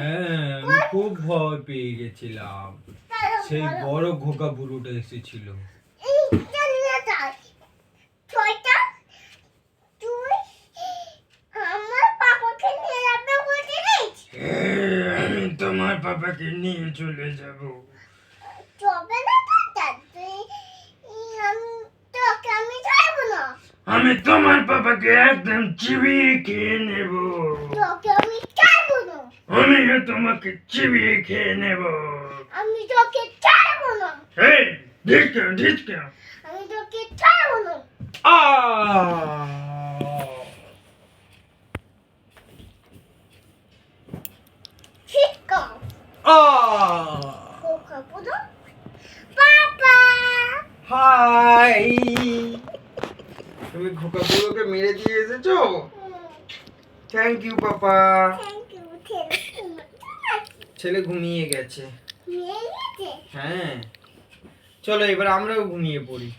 হ্যাঁ আমি খুব ভয় পেয়ে গেছিলাম। সেই বড় ঘোকা বুড়োটা এসেছিল। আমি তোমার পাপাকে নিয়ে চলে যাব। না। আমি তোমার পাপাকে একদম চিবিয়ে খেয়ে নেব। তোকে না আমিও তোমাকে চিবিয়ে খেয়ে নেব আমি তোকে ছাড়বো না এই ধিক্কা ধিক্কা আমি তোকে ছাড়বো না ঠিক কর কোকা পুরো পাপা হাই তুমি খোকা বুড়োকে মেরে দিয়ে এসেছো thank you papa thank you ছেলে ঘুমিয়ে গেছে। হ্যাঁ। চলো এবার আমরাও ঘুমিয়ে পড়ি।